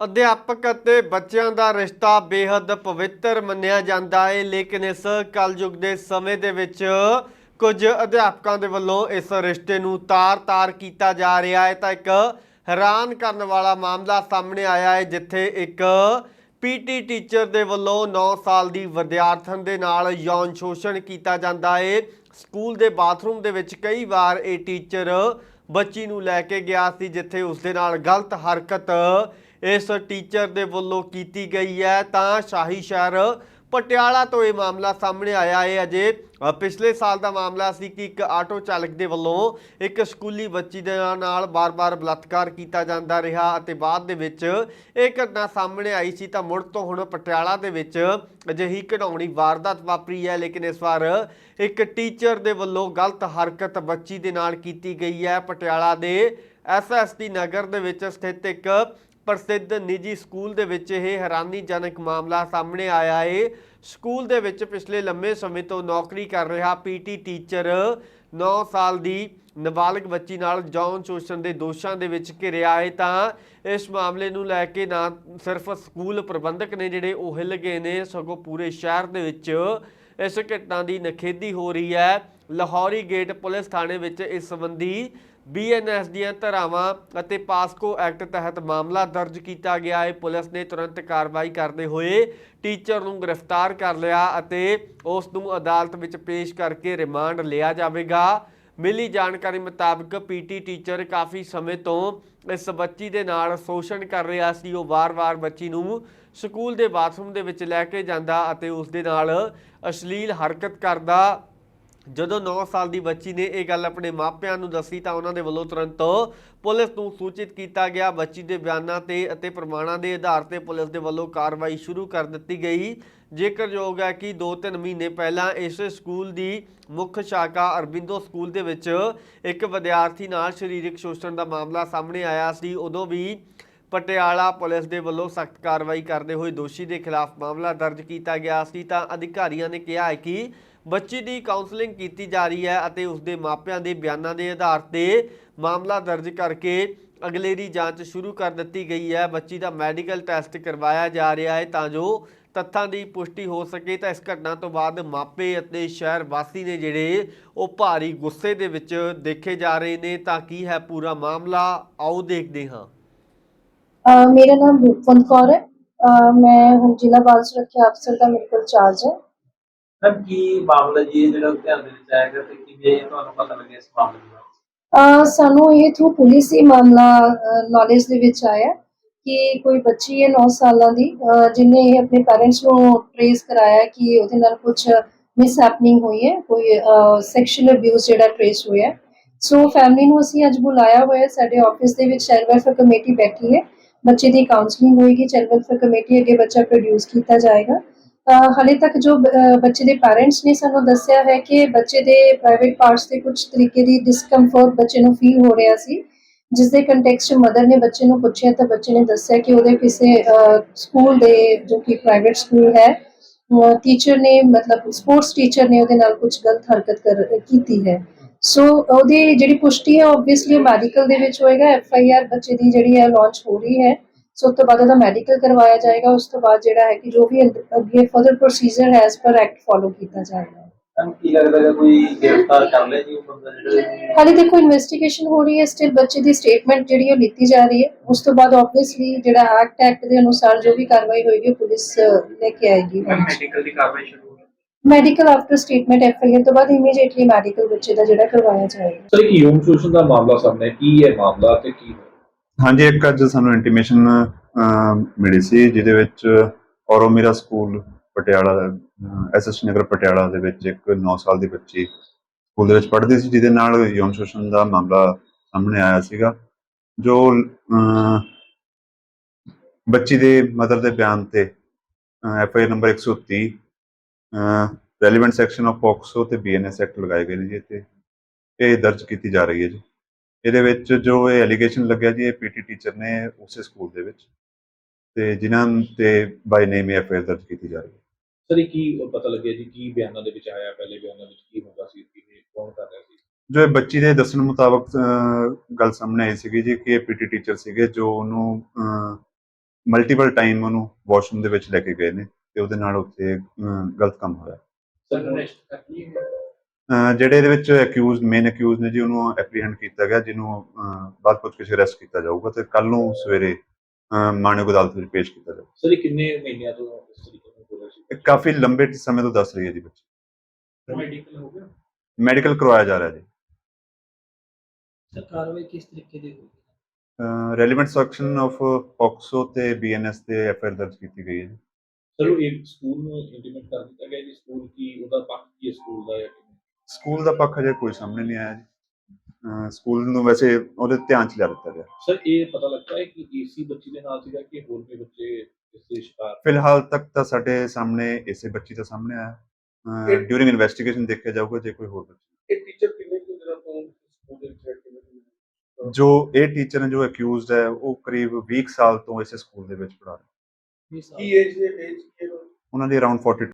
ਅਧਿਆਪਕ ਅਤੇ ਬੱਚਿਆਂ ਦਾ ਰਿਸ਼ਤਾ ਬੇहद ਪਵਿੱਤਰ ਮੰਨਿਆ ਜਾਂਦਾ ਹੈ ਲੇਕਿਨ ਇਸ ਕਲਯੁਗ ਦੇ ਸਮੇਂ ਦੇ ਵਿੱਚ ਕੁਝ ਅਧਿਆਪਕਾਂ ਦੇ ਵੱਲੋਂ ਇਸ ਰਿਸ਼ਤੇ ਨੂੰ ਤਾਰ-ਤਾਰ ਕੀਤਾ ਜਾ ਰਿਹਾ ਹੈ ਤਾਂ ਇੱਕ ਹੈਰਾਨ ਕਰਨ ਵਾਲਾ ਮਾਮਲਾ ਸਾਹਮਣੇ ਆਇਆ ਹੈ ਜਿੱਥੇ ਇੱਕ ਪੀਟੀ ਟੀਚਰ ਦੇ ਵੱਲੋਂ 9 ਸਾਲ ਦੀ ਵਿਦਿਆਰਥਣ ਦੇ ਨਾਲ ਯੌਨ ਸ਼ੋਸ਼ਣ ਕੀਤਾ ਜਾਂਦਾ ਹੈ ਸਕੂਲ ਦੇ ਬਾਥਰੂਮ ਦੇ ਵਿੱਚ ਕਈ ਵਾਰ ਇਹ ਟੀਚਰ ਬੱਚੀ ਨੂੰ ਲੈ ਕੇ ਗਿਆ ਸੀ, ਜਿੱਥੇ ਉਸ ਦੇ ਨਾਲ ਗਲਤ ਹਰਕਤ ਇਸ ਟੀਚਰ ਦੇ ਵੱਲੋਂ ਕੀਤੀ ਗਈ ਹੈ, ਤਾਂ ਸ਼ਾਹੀ ਸ਼ਹਿਰ ਪਟਿਆਲਾ ਤੋਂ ਇਹ ਮਾਮਲਾ ਸਾਹਮਣੇ ਆਇਆ ਹੈ। ਅਜੇ ਪਿਛਲੇ ਸਾਲ ਦਾ ਮਾਮਲਾ ਸੀ ਕਿ ਇੱਕ ਆਟੋ ਚਾਲਕ ਦੇ ਵੱਲੋਂ ਇੱਕ ਸਕੂਲੀ ਬੱਚੀ ਦੇ ਨਾਲ ਬਾਰ-ਬਾਰ ਬਲਾਤਕਾਰ ਕੀਤਾ ਜਾਂਦਾ ਰਿਹਾ ਅਤੇ ਬਾਅਦ ਦੇ ਵਿੱਚ ਇਹ ਘਟਨਾ ਸਾਹਮਣੇ ਆਈ ਸੀ ਤਾਂ ਮੁੜ ਤੋਂ ਹੁਣ ਪਟਿਆਲਾ ਦੇ ਵਿੱਚ ਅਜਿਹੀ ਘਟਾਉਣੀ ਵਾਰਦਾਤ ਵਾਪਰੀ ਹੈ। ਲੇਕਿਨ ਇਸ ਵਾਰ ਇੱਕ ਟੀਚਰ ਦੇ ਵੱਲੋਂ ਗਲਤ ਹਰਕਤ ਬੱਚੀ ਦੇ ਨਾਲ ਕੀਤੀ ਗਈ ਹੈ। ਪਟਿਆਲਾ ਦੇ ਐਸਐਸਟੀ ਨਗਰ ਦੇ ਵਿੱਚ ਸਥਿਤ ਇੱਕ ਪ੍ਰਸਿੱਧ ਨਿੱਜੀ ਸਕੂਲ ਦੇ ਵਿੱਚ ਇਹ ਹੈਰਾਨੀਜਨਕ ਮਾਮਲਾ ਸਾਹਮਣੇ ਆਇਆ ਏ। ਸਕੂਲ ਦੇ ਵਿੱਚ ਪਿਛਲੇ ਲੰਮੇ ਸਮੇਂ ਤੋਂ ਨੌਕਰੀ ਕਰ ਰਿਹਾ ਪੀਟੀ ਟੀਚਰ। 9 ਸਾਲ ਦੀ ਨਾਬਾਲਗ ਬੱਚੀ ਨਾਲ ਜੌਨ ਸ਼ੋਸ਼ਣ ਦੇ ਦੋਸ਼ਾਂ ਦੇ ਵਿੱਚ ਘਿਰਿਆ ਹੈ ਤਾਂ ਇਸ ਮਾਮਲੇ ਨੂੰ ਲੈ ਕੇ ਨਾ ਸਿਰਫ ਸਕੂਲ ਪ੍ਰਬੰਧਕ ਨੇ ਜਿਹੜੇ ਉਹ ਹਿੱਲ ਗਏ ਨੇ, ਸਗੋਂ ਪੂਰੇ ਸ਼ਹਿਰ ਦੇ ਵਿੱਚ ਇਸ ਘਟਨਾ ਦੀ ਨਖੇਦੀ ਹੋ ਰਹੀ ਹੈ। ਲਾਹੌਰੀ ਗੇਟ ਪੁਲਿਸ ਥਾਣੇ ਵਿੱਚ ਇਸ ਸੰਬੰਧੀ ਬੀਐਨਐਸ ਦੀਆਂ ਧਾਰਾਵਾਂ ਅਤੇ ਪਾਸਕੋ ਐਕਟ ਤਹਿਤ ਮਾਮਲਾ ਦਰਜ ਕੀਤਾ ਗਿਆ। ਹੈ ਪੁਲਿਸ ਨੇ ਤੁਰੰਤ ਕਾਰਵਾਈ ਕਰਦੇ ਹੋਏ ਟੀਚਰ ਨੂੰ ਗ੍ਰਿਫਤਾਰ ਕਰ ਲਿਆ ਅਤੇ ਉਸ ਨੂੰ ਅਦਾਲਤ ਵਿੱਚ ਪੇਸ਼ ਕਰਕੇ ਰਿਮਾਂਡ ਲਿਆ ਜਾਵੇਗਾ। ਮਿਲੀ ਜਾਣਕਾਰੀ ਮੁਤਾਬਕ ਪੀਟੀ ਟੀਚਰ ਕਾਫੀ ਸਮੇਂ ਤੋਂ ਇਸ ਬੱਚੀ ਦੇ ਨਾਲ ਸ਼ੋਸ਼ਣ ਕਰ ਰਿਹਾ ਸੀ। ਉਹ ਵਾਰ-ਵਾਰ ਬੱਚੀ ਨੂੰ ਸਕੂਲ ਦੇ ਬਾਥਰੂਮ ਦੇ ਵਿੱਚ ਲੈ ਕੇ ਜਾਂਦਾ ਅਤੇ ਉਸ ਦੇ ਨਾਲ ਅਸ਼ਲੀਲ ਹਰਕਤ ਕਰਦਾ ਜਦੋਂ 9 ਸਾਲ ਦੀ ਬੱਚੀ ਨੇ ਇਹ ਗੱਲ ਆਪਣੇ ਮਾਪਿਆਂ ਨੂੰ ਦੱਸੀ ਤਾਂ ਉਹਨਾਂ ਦੇ ਵੱਲੋਂ ਤੁਰੰਤ ਪੁਲਿਸ ਨੂੰ ਸੂਚਿਤ ਕੀਤਾ ਗਿਆ। ਬੱਚੀ ਦੇ ਬਿਆਨਾਂ ਤੇ ਅਤੇ ਪ੍ਰਮਾਣਾਂ ਦੇ ਆਧਾਰ ਤੇ ਪੁਲਿਸ ਦੇ ਵੱਲੋਂ ਕਾਰਵਾਈ ਸ਼ੁਰੂ ਕਰ ਦਿੱਤੀ ਗਈ। ਜ਼ਿਕਰਯੋਗ ਹੈ ਕਿ 2-3 ਮਹੀਨੇ ਪਹਿਲਾਂ ਇਸ ਸਕੂਲ ਦੀ ਮੁੱਖ ਸ਼ਾਖਾ ਅਰਬਿੰਦੋ ਸਕੂਲ ਦੇ ਵਿੱਚ ਇੱਕ ਵਿਦਿਆਰਥੀ ਨਾਲ ਸਰੀਰਕ ਸ਼ੋਸ਼ਣ ਦਾ ਮਾਮਲਾ ਸਾਹਮਣੇ ਆਇਆ ਸੀ। ਉਦੋਂ ਵੀ ਪਟਿਆਲਾ ਪੁਲਿਸ ਦੇ ਵੱਲੋਂ ਸਖਤ ਕਾਰਵਾਈ ਕਰਦੇ ਹੋਏ ਦੋਸ਼ੀ ਦੇ ਖਿਲਾਫ ਮਾਮਲਾ ਦਰਜ ਕੀਤਾ ਗਿਆ ਸੀ। ਤਾਂ ਅਧਿਕਾਰੀਆਂ ਨੇ ਕਿਹਾ ਹੈ ਕਿ ਬੱਚੀ ਦੀ ਕਾਉਂਸਲਿੰਗ ਕੀਤੀ ਜਾ ਰਹੀ ਹੈ ਅਤੇ ਉਸ ਦੇ ਮਾਪਿਆਂ ਦੇ ਬਿਆਨਾਂ ਦੇ ਆਧਾਰ ਤੇ ਮਾਮਲਾ ਦਰਜ ਕਰਕੇ ਅਗਲੇਰੀ ਜਾਂਚ ਸ਼ੁਰੂ ਕਰ ਦਿੱਤੀ ਗਈ ਹੈ। ਬੱਚੀ ਦਾ ਮੈਡੀਕਲ ਟੈਸਟ ਕਰਵਾਇਆ ਜਾ ਰਿਹਾ ਹੈ ਤਾਂ ਜੋ ਤੱਥਾਂ ਦੀ ਪੁਸ਼ਟੀ ਹੋ ਸਕੇ। ਤਾਂ ਇਸ ਘਟਨਾ ਤੋਂ ਬਾਅਦ ਮਾਪੇ ਅਤੇ ਸ਼ਹਿਰ ਵਾਸੀ ਨੇ ਜਿਹੜੇ ਉਹ ਭਾਰੀ ਗੁੱਸੇ ਦੇ ਵਿੱਚ ਦੇਖੇ ਜਾ ਰਹੇ ਨੇ। ਤਾਂ ਕੀ ਹੈ ਪੂਰਾ ਮਾਮਲਾ? ਆਓ ਦੇਖਦੇ ਹਾਂ। ਮੇਰਾ ਨਾਮ ਰੂਪਵੰਤ ਕੌਰ ਹੈ। ਮੈਂ ਹੁਣ ਜ਼ਿਲ੍ਹਾ ਬਾਲ ਸੁਰੱਖਿਆ ਅਫਸਰ ਦਾ ਮੇਰੇ ਕੋਲ ਚਾਰਜ ਹੈ। ਮੈਮ ਕੀ ਮਾਮਲਾ ਜੀ ਇਹ ਜਿਹੜਾ ਧਿਆਨ ਦੇ ਵਿੱਚ ਆਏਗਾ ਤੇ ਕਿਵੇਂ ਤੁਹਾਨੂੰ ਪਤਾ ਲੱਗਿਆ ਇਸ ਮਾਮਲੇ ਦੇ ਅਹ ਸਾਨੂੰ ਇਹ ਥਰੂ ਪੁਲਿਸ ਹੀ ਮਾਮਲਾ ਨੌਲੇਜ ਦੇ ਵਿੱਚ ਆਇਆ ਕਿ ਕੋਈ ਬੱਚੀ ਹੈ 9 ਸਾਲਾਂ ਦੀ ਅਹ ਜਿਹਨੇ ਇਹ ਆਪਣੇ ਪੈਰੈਂਟਸ ਨੂੰ ਟ੍ਰੇਸ ਕਰਾਇਆ ਕਿ ਉਹਦੇ ਨਾਲ ਕੁਝ ਮਿਸ ਹੈਪਨਿੰਗ ਹੋਈ ਹੈ, ਕੋਈ ਸੈਕਸ਼ੂਅਲ ਅਬਿਊਜ਼ ਜਿਹੜਾ ਟ੍ਰੇਸ ਹੋਇਆ ਸੋ ਫੈਮਿਲੀ ਨੂੰ ਅਸੀਂ ਅੱਜ ਬੁਲਾਇਆ ਹੋਇਆ ਸਾਡੇ ਆਫਿਸ ਦੇ ਵਿੱਚ ਚਾਈਲਡ ਵੈਲਫੇਅਰ ਕਮੇਟੀ ਬੈਠੀ ਹੈ। ਬੱਚੇ ਦੀ ਕਾਉਂਸਲਿੰਗ ਹੋਏਗੀ ਚਾਈਲਡ ਵੈਲਫੇਅਰ ਕਮੇਟੀ ਅੱਗੇ ਬੱਚਾ ਪ੍ਰੋਡਿਊਸ ਕੀਤਾ ਜਾਏਗਾ। ਤਾਂ ਹਾਲੇ ਤੱਕ ਜੋ ਬੱਚੇ ਦੇ ਪੈਰੈਂਟਸ ਨੇ ਸਾਨੂੰ ਦੱਸਿਆ ਹੈ ਕਿ ਬੱਚੇ ਦੇ ਪ੍ਰਾਈਵੇਟ ਪਾਰਟਸ ਤੇ ਕੁਝ ਤਰੀਕੇ ਦੀ ਡਿਸਕੰਫਰਟ ਬੱਚੇ ਨੂੰ ਫੀਲ ਹੋ ਰਿਹਾ ਸੀ ਜਿਸ ਦੇ ਕੰਟੈਕਸਟ ਮਦਰ ਨੇ ਬੱਚੇ ਨੂੰ ਪੁੱਛਿਆ ਤਾਂ ਬੱਚੇ ਨੇ ਦੱਸਿਆ ਕਿ ਉਹਦੇ ਕਿਸੇ ਸਕੂਲ ਦੇ ਜੋ ਕਿ ਪ੍ਰਾਈਵੇਟ ਸਕੂਲ ਹੈ ਟੀਚਰ ਨੇ ਮਤਲਬ ਸਪੋਰਟਸ ਟੀਚਰ ਨੇ ਉਹਦੇ ਨਾਲ ਕੁਝ ਗਲਤ ਹਰਕਤ ਕਰ, ਕੀਤੀ ਹੈ। ਸੋ ਉਹਦੀ ਜਿਹੜੀ ਪੁਸ਼ਟੀ ਹੈ ਆਬਵੀਅਸਲੀ ਮੈਡੀਕਲ ਦੇ ਵਿੱਚ ਹੋਏਗਾ ਐਫ ਆਈ ਆਰ ਬੱਚੇ ਦੀ ਜਿਹੜੀ ਹੈ ਲਾਂਚ ਹੋ ਰਹੀ ਹੈ। ਸੋ ਉਸ ਤੋਂ ਬਾਅਦ ਉਹਦਾ ਮੈਡੀਕਲ ਕਰਵਾਇਆ ਜਾਏਗਾ। ਉਸ ਤੋਂ ਬਾਅਦ ਜਿਹੜਾ ਹੈ ਕਿ ਜੋ ਵੀ ਅੱਗੇ- ਫਰਦਰ ਪ੍ਰੋਸੀਜਰ ਹੈ ਐਸ ਪਰ ਐਕਟ ਫੋਲੋ ਕੀਤਾ ਜਾਏਗਾ। ਮੈਮ ਕੀ ਲੱਗਦਾ ਹੈ ਕੋਈ ਗ੍ਰਿਫਤਾਰ ਕਰ ਲਿਆ ਜੀ ਉਹ ਬੰਦਾ ਜਿਹੜਾ ਹਾਲੇ ਦੇਖੋ ਇਨਵੈਸਟੀਗੇਸ਼ਨ ਹੋ ਰਹੀ ਹੈ। ਸਟਿਲ ਬੱਚੇ ਦੀ ਸਟੇਟਮੈਂਟ ਜਿਹੜੀ ਉਹ ਲਿੱਤੀ ਜਾ ਰਹੀ ਹੈ। ਉਸ ਤੋਂ ਬਾਅਦ ਆਬਵੀਅਸਲੀ ਜਿਹੜਾ ਐਕਟ ਐਕਟ ਦੇ ਅਨੁਸਾਰ ਜੋ ਵੀ ਕਾਰਵਾਈ ਹੋਏਗੀ ਉਹ ਪੁਲਿਸ ਅਹ, ਲੈ ਕੇ ਆਏਗੀ। ਮੈਡੀਕਲ ਦੀ ਕਾਰਵਾਈ ਸ਼ੁਰੂ ਹੋ ਗਈ। Medical after statement F I R ਤੋਂ ਬਾਅਦ ਇਮੀਡੀਏਟਲੀ ਮੈਡੀਕਲ ਬੱਚੇ ਦਾ ਜਿਹੜਾ ਕਰਵਾਇਆ ਜਾਏਗਾ। ਸਰ ਇੱਕ ਯੂਮ ਸ਼ੋਸ਼ਣ ਦਾ ਮਾਮਲਾ ਸਾਹਮਣੇ ਕੀ ਹੈ ਮਾਮਲਾ ਤੇ ਕੀ? ਹਾਂਜੀ, ਇੱਕ ਅੱਜ ਸਾਨੂੰ ਇੰਟੀਮੇਸ਼ਨ ਮਿਲੀ ਸੀ, ਜਿਹਦੇ ਵਿੱਚ ਔਰੋਮੀਰਾ ਸਕੂਲ ਪਟਿਆਲਾ ਐਸਐਸ ਨਗਰ ਪਟਿਆਲਾ ਦੇ ਵਿੱਚ ਇੱਕ 9 ਸਾਲ ਦੀ ਬੱਚੀ ਸਕੂਲ ਦੇ ਵਿੱਚ ਪੜ੍ਹਦੀ ਸੀ, ਜਿਹਦੇ ਨਾਲ ਯੌਨ ਸ਼ੋਸ਼ਣ ਦਾ ਮਾਮਲਾ ਸਾਹਮਣੇ ਆਇਆ ਸੀਗਾ, ਜੋ ਬੱਚੀ ਦੇ ਮਦਰ ਦੇ ਬਿਆਨ ਤੇ F I number 130 relevant section of POCSO ਤੇ ਬੀਐਨਐਸ ਐਕਟ ਲਗਾਏ ਗਏ ਨੇ ਜੀ ਤੇ ਇਹ ਦਰਜ ਕੀਤੀ ਜਾ ਰਹੀ ਹੈ ਜੀ। ਇਹਦੇ ਵਿੱਚ ਜੋ ਇਹ ਐਲੀਗੇਸ਼ਨ ਲੱਗਿਆ ਜੀ ਇਹ ਪੀਟੀ ਟੀਚਰ ਨੇ ਉਸੇ ਸਕੂਲ ਦੇ ਵਿੱਚ ਤੇ ਜਿਨ੍ਹਾਂ ਤੇ ਬਾਈ ਨੇਮ ਐਫ ਆਈ ਦਰਜ ਕੀਤੀ ਜਾ ਰਹੀ ਹੈ। ਸਰ ਇਹ ਕੀ ਪਤਾ ਲੱਗਿਆ ਜੀ ਕੀ ਬਿਆਨਾਂ ਦੇ ਵਿੱਚ ਆਇਆ ਪਹਿਲੇ ਬਿਆਨਾਂ ਵਿੱਚ ਕੀ ਹੁੰਦਾ ਸੀ ਕਿਵੇਂ ਕੌਣ ਕਰ ਰਿਹਾ ਸੀ? ਜੋ ਇਹ ਬੱਚੀ ਦੇ ਦੱਸਣ ਮੁਤਾਬਕ ਗੱਲ ਸਾਹਮਣੇ ਆਈ ਸੀਗੀ ਜੀ ਕਿ ਇਹ ਪੀਟੀ ਟੀਚਰ ਸੀਗੇ ਜੋ ਉਹਨੂੰ ਮਲਟੀਪਲ ਟਾਈਮ ਉਹਨੂੰ ਵਾਸ਼ਰੂਮ ਦੇ ਵਿੱਚ ਲੈ ਕੇ ਗਏ ਨੇ ਤੇ ਉਹਦੇ ਨਾਲ ਉੱਥੇ ਗਲਤ ਕੰਮ ਹੋਇਆ। ਸਰ ਅਰੈਸਟ ਕਰ ਲਈ ਹੈ ਜਿਹੜੇ ਇਹਦੇ ਵਿੱਚ ਅਕਿਊਜ਼ਡ ਮੇਨ ਅਕਿਊਜ਼ ਨੇ ਜੀ ਉਹਨੂੰ ਐਪਰੀਹੈਂਡ ਕੀਤਾ ਗਿਆ ਜਿਹਨੂੰ ਬਾਅਦ ਪੁੱਛ ਕੇ ਅਰੈਸਟ ਕੀਤਾ ਜਾਊਗਾ ਤੇ ਕੱਲ ਨੂੰ ਸਵੇਰੇ ਅਹ, ਮਾਣਯੋਗ ਅਦਾਲਤ ਵਿੱਚ ਪੇਸ਼ ਕੀਤਾ ਜਾਊਗਾ। ਸਰ ਇਹ ਕਿੰਨੇ ਮਹੀਨਿਆਂ ਤੋਂ ਇਸ ਤਰੀਕੇ ਨਾਲ ਹੋ ਰਿਹਾ ਸੀ? ਇਹ ਕਾਫੀ ਲੰਬੇ ਸਮੇਂ ਤੋਂ ਦੱਸ ਰਹੀ ਹੈ ਜੀ ਬੱਚੀ। ਮੈਡੀਕਲ ਹੋ ਗਿਆ? ਮੈਡੀਕਲ ਕਰਵਾਇਆ ਜਾ ਰਿਹਾ ਜੀ। ਸਰ ਕਾਰਵਾਈ ਕਿਸ ਤਰੀਕੇ ਦੀ ਹੋਈ? ਰੈਲੇਵੈਂਟ ਸੈਕਸ਼ਨ ਆਫ ਪੋਕਸੋ ਤੇ ਬੀਐਨਐਸ ਤੇ ਐਫਆਈਆਰ ਦਰਜ ਕੀਤੀ ਗਈ ਹੈ ਜੀ। ਸਰ ਉਹ ਇੱਕ ਸਕੂਲ ਨੂੰ ਇੰਟੀਮੇਟ ਕਰ ਦਿੱਤਾ ਗਿਆ ਜੀ? ਸਕੂਲ ਕੀ ਉਹਦਾ ਪੱਖ ਕੀ ਸਕੂਲ ਦਾ? ਸਕੂਲ ਦਾ ਪੱਖ ਅਜੇ ਕੋਈ ਸਾਹਮਣੇ ਨਹੀਂ ਆਇਆ ਜੀ। ਸਕੂਲ ਨੂੰ ਵੈਸੇ ਉਹਦੇ ਧਿਆਨ ਚ ਲਿਆ ਦਿੱਤਾ ਗਿਆ। ਸਰ ਇਹ ਪਤਾ ਲੱਗਦਾ ਹੈ ਕਿ ਏਸੀ ਬੱਚੀ ਦੇ ਨਾਲ ਸੀਗਾ ਕਿ ਹੋਰ ਵੀ ਬੱਚੇ ਇਸ ਦੇ ਸ਼ਿਕਾਰ ਫਿਲਹਾਲ ਤੱਕ ਤਾਂ ਸਾਡੇ ਸਾਹਮਣੇ ਇਸੇ ਬੱਚੀ ਦਾ ਸਾਹਮਣੇ ਆਇਆ। ਡਿਊਰਿੰਗ ਇਨਵੈਸਟੀਗੇਸ਼ਨ ਦੇਖਿਆ ਜਾਊਗਾ ਜੇ ਕੋਈ ਹੋਰ ਬੱਚੀ ਇਹ ਟੀਚਰ ਕਿੰਨੇ ਕੁ ਦਿਨਾਂ ਤੋਂ ਸਕੂਲ ਦੇ ਵਿੱਚ ਹੈ ਕਿੰਨੇ ਜੋ ਇਹ ਟੀਚਰ ਨੇ ਜੋ ਅਕਿਊਜ਼ਡ ਹੈ ਉਹ ਕਰੀਬ 20 ਸਾਲ ਤੋਂ ਇਸੇ ਸਕੂਲ ਦੇ ਵਿੱਚ ਪੜ੍ਹਾ ਰਹੇ। ਕੀ ਏਜ ਏਜ ਉਹਨਾਂ ਦੀ ਅਰਾਊਂਡ 42